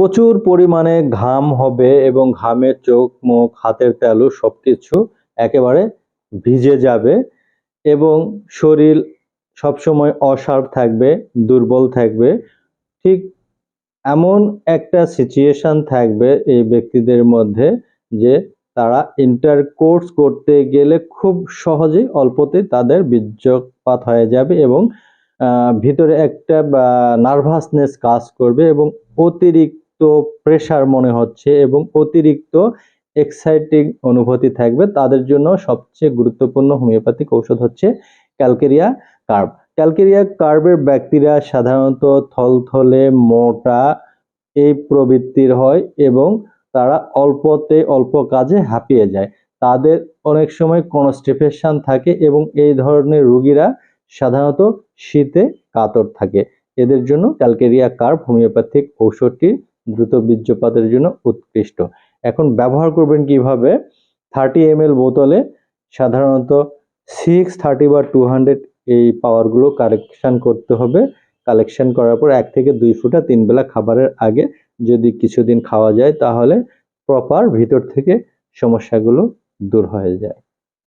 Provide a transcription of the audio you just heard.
প্রচুর পরিমাণে ঘাম হবে এবং ঘামে চোখ, মুখ, হাতের তেলু সব কিছু একেবারে ভিজে যাবে এবং শরীর সবসময় অসাড় থাকবে, দুর্বল থাকবে। ঠিক এমন একটা সিচুয়েশান থাকবে এই ব্যক্তিদের মধ্যে যে তারা ইন্টার কোর্স করতে গেলে খুব সহজেই অল্পতেই তাদের বীর্যপাত হয়ে যাবে এবং ভিতরে একটা নার্ভাসনেস কাজ করবে এবং অতিরিক্ত প্রেসার মনে হচ্ছে এবং অতিরিক্ত এক্সাইটিং অনুভূতি থাকবে, তাদের জন্য সবচেয়ে গুরুত্বপূর্ণ হোমিওপ্যাথিক ঔষধ হচ্ছে ক্যালকেরিয়া কার্ব ক্যালকেরিয়া কার্বের ব্যক্তিরা সাধারণত থলথলে, মোটা এই প্রবৃত্তির হয় এবং তারা অল্পতে অল্প কাজে হাঁপিয়ে যায়। তাদের অনেক সময় কনস্টিপেশন থাকে এবং এই ধরনের রুগীরা সাধারণত শীতে কাতর থাকে। এদের জন্য ক্যালকেরিয়া কার্ব হোমিওপ্যাথিক ঔষধটি দ্রুত বীর্যপাতের জন্য উৎকৃষ্ট। এখন ব্যবহার করবেন কীভাবে? থার্টি এম বোতলে সাধারণত সিক্স থার্টি বা টু হান্ড্রেড এই পাওয়ারগুলো কালেকশান করতে হবে। কালেকশান করার পর এক থেকে দুই ফুটা তিন বেলা খাবারের আগে যদি কিছুদিন খাওয়া যায় তাহলে প্রপার ভিতর থেকে সমস্যাগুলো দূর হয়ে যায়।